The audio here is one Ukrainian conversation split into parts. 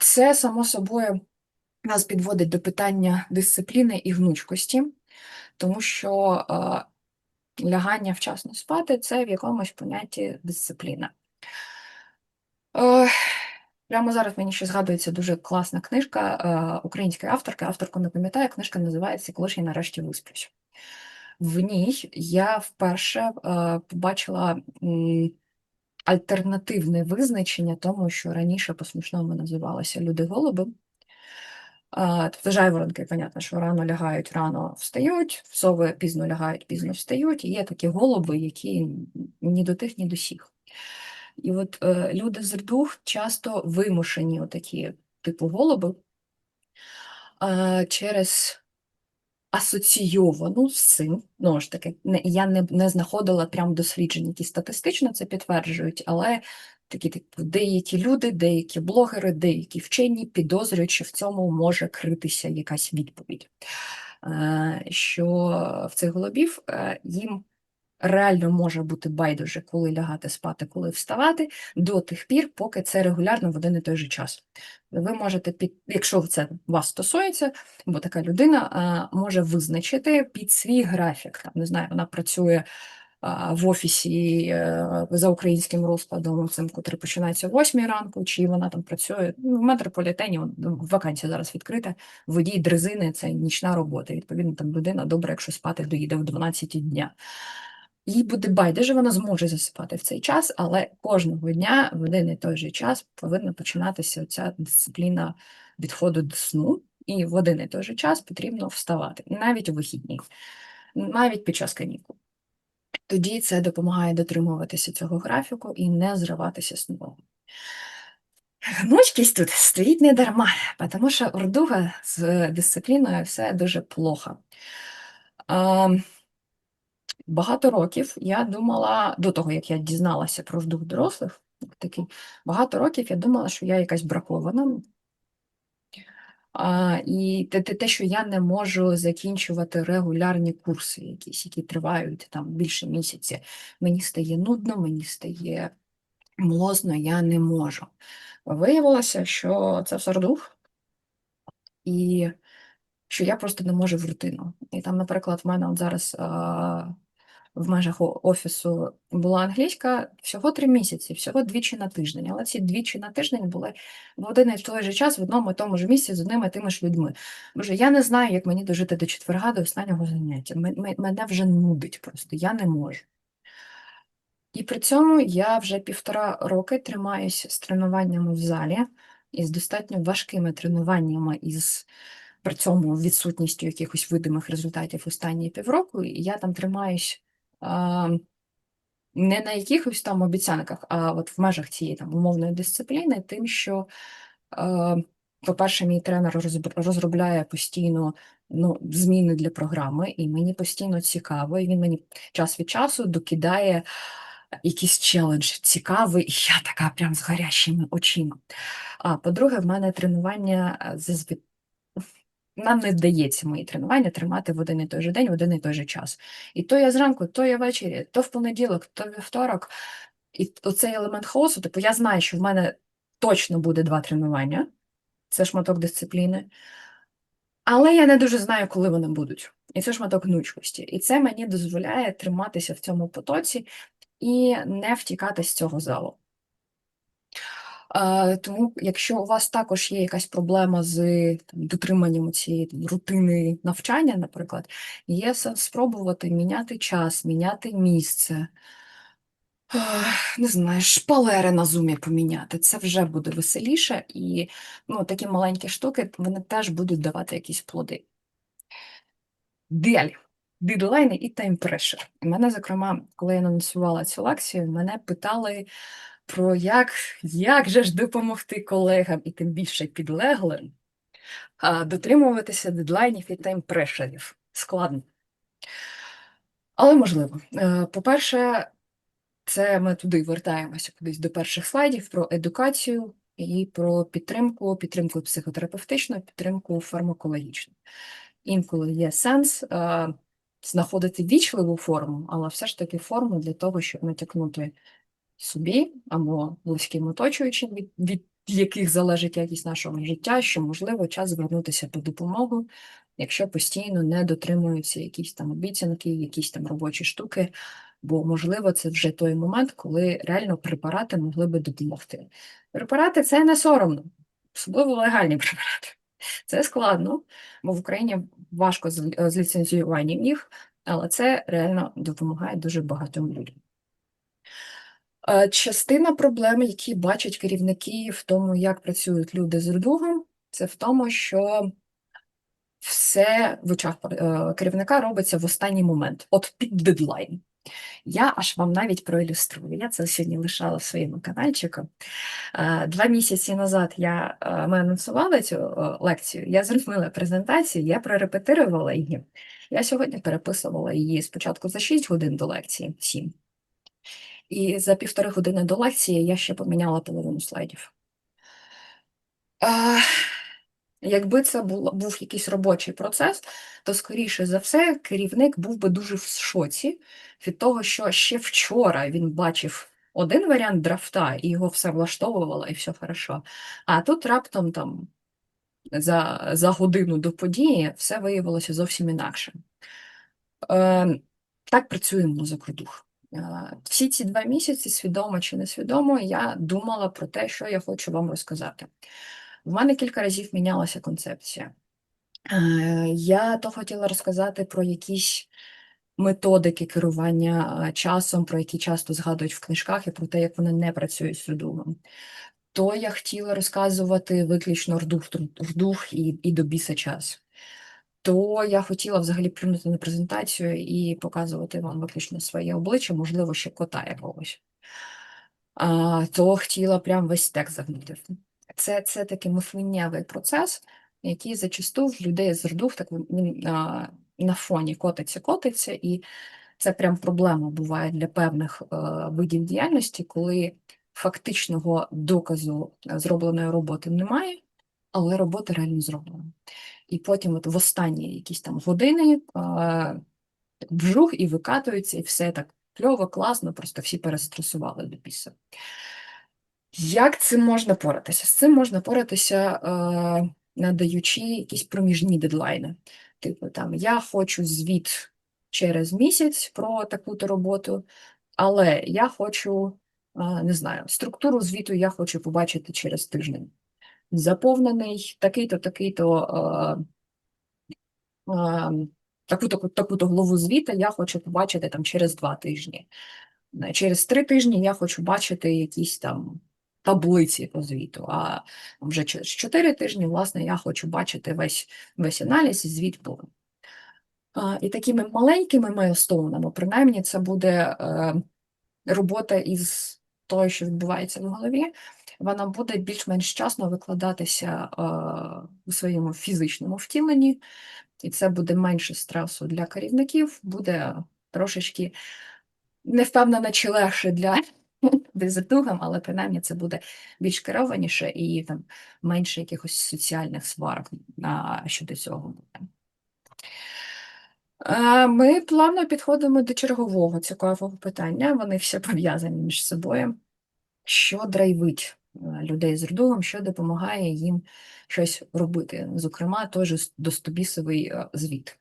Це, само собою, нас підводить до питання дисципліни і гнучкості, тому що е, лягання вчасно спати це в якомусь понятті дисципліна. Е, прямо зараз мені ще згадується дуже класна книжка е, української авторки, авторку не пам'ятаю, книжка називається Коли ж я нарешті висплюсь. В ній я вперше побачила альтернативне визначення тому, що раніше по-смішному називалося люди-голуби. Тобто жайворонки, понятно, що рано лягають, рано встають, сови пізно лягають, пізно встають, і є такі голуби, які ні до тих, ні до сіх. І от е, люди з рду часто вимушені, отакі, типу голуби, е, через асоційовану з цим, ну ж таки, не, я не, не знаходила прям досліджень, які статистично це підтверджують, але такі типу, деякі люди, деякі блогери, деякі вчені підозрюють, що в цьому може критися якась відповідь. Е, Що в цих голубів е, їм реально може бути байдуже, коли лягати спати, коли вставати, до тих пір, поки це регулярно в один і той же час. Ви можете під, якщо це вас стосується, бо така людина може визначити під свій графік. Там не знаю, вона працює в офісі е, за українським розкладом, цим, котрий починається о 8 ранку, чи вона там працює ну, в метрополітені, он, вакансія зараз відкрита, водій дрезини це нічна робота. Відповідно, там людина добре, якщо спати доїде в 12 дня. Їй буде байдуже, вона зможе засипати в цей час, але кожного дня в один і той же час повинна починатися ця дисципліна відходу до сну, і в один і той же час потрібно вставати, навіть у вихідні, навіть під час канікул. Тоді це допомагає дотримуватися цього графіку і не зриватися з нього. Гнучкість тут стоїть не дарма, тому що ордуга з дисципліною все дуже плохо. Багато років я думала, до того, як я дізналася про вдух дорослих, такий, багато років я думала, що я якась бракована. А, І те, те, що я не можу закінчувати регулярні курси, якісь, які тривають там більше місяця. Мені стає нудно, мені стає млозно, я не можу. Виявилося, що це все і що я просто не можу в рутину. І там, наприклад, в мене от зараз. В межах офісу була англійська всього три місяці, всього двічі на тиждень. Але ці двічі на тиждень були в один і той же час в одному і тому ж місці з одними і тими ж людьми. Боже, я не знаю, як мені дожити до четверга, до останнього заняття. Мене вже нудить просто, я не можу. І при цьому я вже півтора роки тримаюся з тренуваннями в залі і з достатньо важкими тренуваннями із при цьому відсутністю якихось видимих результатів останні півроку, і я там тримаюсь не на якихось там обіцянках, а от в межах цієї там умовної дисципліни, тим, що, по-перше, мій тренер розробляє постійно ну, зміни для програми, і мені постійно цікаво, і він мені час від часу докидає якийсь челендж цікавий, і я така прям з гарячими очима. А по-друге, в мене тренування зазвичай нам не вдається мої тренування тримати в один і той же день, в один і той же час. І то я зранку, то я ввечері, то в понеділок, то вівторок. І оцей елемент хаосу, типу, я знаю, що в мене точно буде два тренування, це шматок дисципліни. Але я не дуже знаю, коли вони будуть. І це шматок гнучкості. І це мені дозволяє триматися в цьому потоці і не втікати з цього залу. Тому, якщо у вас також є якась проблема з там, дотриманням цієї рутини навчання, наприклад, є сенс спробувати міняти час, міняти місце. Не знаю, шпалери на зумі поміняти, це вже буде веселіше, і ну, такі маленькі штуки вони теж будуть давати якісь плоди. Далі, дедлайни і таймпрешер. Мене, зокрема, коли я анонсувала цю лекцію, мене питали про як як же ж допомогти колегам і тим більше підлеглим дотримуватися дедлайнів і таймпрешерів. Складно. Але можливо. Е, по-перше, це ми туди вертаємося кудись до перших слайдів про едукацію і про підтримку, підтримку психотерапевтичну, підтримку фармакологічну. Інколи є сенс е, знаходити вічливу форму, але все ж таки форму для того, щоб натякнути собі або близьким оточуючим від, від яких залежить якість нашого життя, що можливо час звернутися по допомогу, якщо постійно не дотримуються якісь там обіцянки, якісь там робочі штуки. Бо, можливо, це вже той момент, коли реально препарати могли би допомогти. Препарати це не соромно, особливо легальні препарати. Це складно, бо в Україні важко з, ліцензіюванням їх, але це реально допомагає дуже багатьом людям. Частина проблем, які бачать керівники в тому, як працюють люди з рдугом, це в тому, що все в очах е, керівника робиться в останній момент, от під дедлайн. Я аж вам навіть проілюструю. Я це сьогодні лишала в своєму каналчику. Е, Два місяці назад я, е, ми анонсували цю лекцію, я зробила презентацію, я прорепетирувала її. Я сьогодні переписувала її спочатку за 6 годин до лекції, 7. І за півтори години до лекції я ще поміняла половину слайдів. А, якби це було, був якийсь робочий процес, то, скоріше за все, керівник був би дуже в шоці від того, що ще вчора він бачив один варіант драфта, і його все влаштовувало, і все хорошо. А тут раптом там за, за годину до події все виявилося зовсім інакше. Е, так працює мозок дух. Е, Всі ці два місяці, свідомо чи несвідомо, я думала про те, що я хочу вам розказати. В мене кілька разів мінялася концепція. Е, Я то хотіла розказати про якісь методики керування е, часом, про які часто згадують в книжках, і про те, як вони не працюють з рдугом. То я хотіла розказувати виключно рдух, рдух і, і до час. То я хотіла взагалі плюнути на презентацію і показувати вам виключно своє обличчя, можливо, ще кота якогось. А, то хотіла прям весь текст загнути. Це, це такий мисленнєвий процес, який зачасту в людей з рдух так а, на фоні котиться, котиться, і це прям проблема буває для певних е, видів діяльності, коли фактичного доказу зробленої роботи немає, але робота реально зроблена. І потім, от в останні якісь там години, вжух і викатується, і все так кльово, класно, просто всі перестресували до піса. Як цим можна поратися? З цим можна поратися, надаючи якісь проміжні дедлайни. Типу, там я хочу звіт через місяць про таку-то роботу, але я хочу, не знаю, структуру звіту я хочу побачити через тиждень. Заповнений такий-то, такий-то. Е, е, Таку-то таку-то главу звіта я хочу побачити там через два тижні. Через три тижні я хочу бачити якісь там таблиці по звіту, а вже через чотири тижні, власне, я хочу бачити весь весь аналіз і звіт. А, І такими маленькими майлстоунами, принаймні, це буде е, робота із того, що відбувається в голові, вона буде більш-менш часно викладатися е, у своєму фізичному втіленні, і це буде менше стресу для керівників, буде трошечки не впевнена, чи легше для дезертугам, але принаймні це буде більш керованіше і там менше якихось соціальних сварок щодо цього буде. Ми плавно підходимо до чергового цікавого питання. Вони всі пов'язані між собою. Що драйвить е, людей з рдугом, що допомагає їм щось робити, зокрема, же достобісовий е, звіт.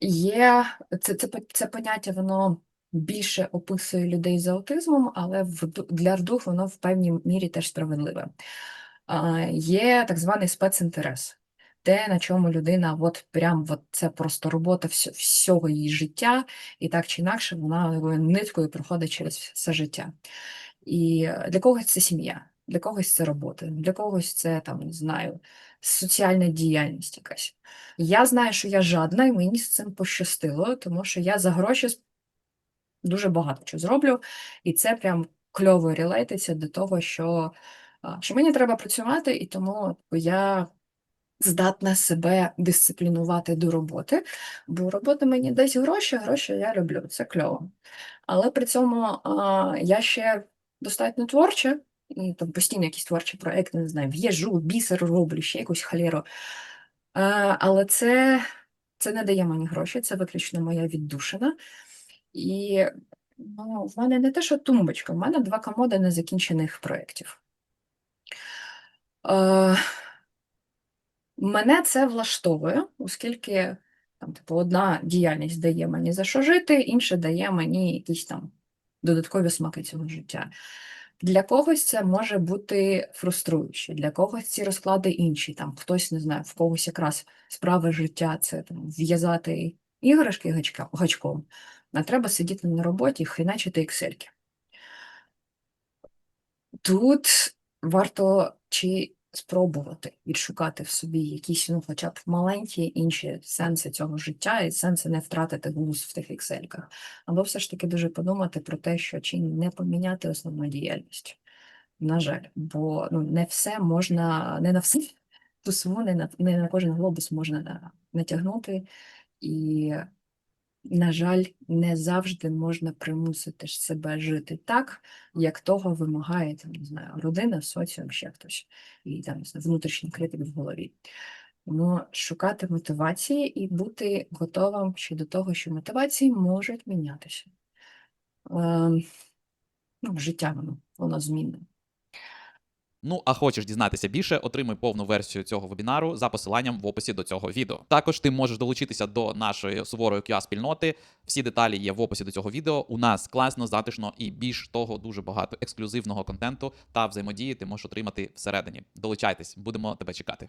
Є це, це, це поняття, воно більше описує людей з аутизмом, але в, для рдух воно в певній мірі теж справедливе. Є так званий спецінтерес, те, на чому людина, от прям от це просто робота вс всього її життя, і так чи інакше вона ниткою проходить через все життя. І для когось це сім'я, для когось це робота, для когось це там, не знаю, соціальна діяльність якась. Я знаю, що я жадна, і мені з цим пощастило, тому що я за гроші дуже багато чого зроблю, і це прям кльово релейтиться до того, що, що мені треба працювати, і тому я здатна себе дисциплінувати до роботи, бо робота мені дасть гроші, гроші я люблю, це кльово. Але при цьому а, я ще достатньо творча, і там постійно якісь творчі проекти, не знаю, в'їжджу, бісер роблю, ще якусь халеру. А, але це, це не дає мені гроші, це виключно моя віддушина. І Ну, в мене не те, що тумбочка, в мене два комоди незакінчених проєктів. Е, мене це влаштовує, оскільки там, типу, одна діяльність дає мені за що жити, інша дає мені якісь там додаткові смаки цього життя. Для когось це може бути фруструюче, для когось ці розклади інші. Там хтось не знаю, в когось якраз справа життя це там в'язати іграшки гачком, а треба сидіти на роботі і хреначити ексельки. Тут варто чи спробувати відшукати в собі якісь, ну, хоча б маленькі інші сенси цього життя і сенси не втратити глузд в тих ексельках. Або все ж таки дуже подумати про те, що чи не поміняти основну діяльність. На жаль, бо ну, не все можна, не на все тусу, не на, не на кожен глобус можна натягнути. І, на жаль, не завжди можна примусити себе жити так, як того вимагає там, не знаю, родина, соціум, ще хтось, і там внутрішній критик в голові. Тому шукати мотивації і бути готовим ще до того, що мотивації можуть мінятися. Ем, ну, життя воно, воно змінне. Ну а хочеш дізнатися більше, отримай повну версію цього вебінару за посиланням в описі до цього відео. Також ти можеш долучитися до нашої суворої QA спільноти. Всі деталі є в описі до цього відео. У нас класно, затишно і більш того, дуже багато ексклюзивного контенту та взаємодії ти можеш отримати всередині. Долучайтесь, будемо тебе чекати.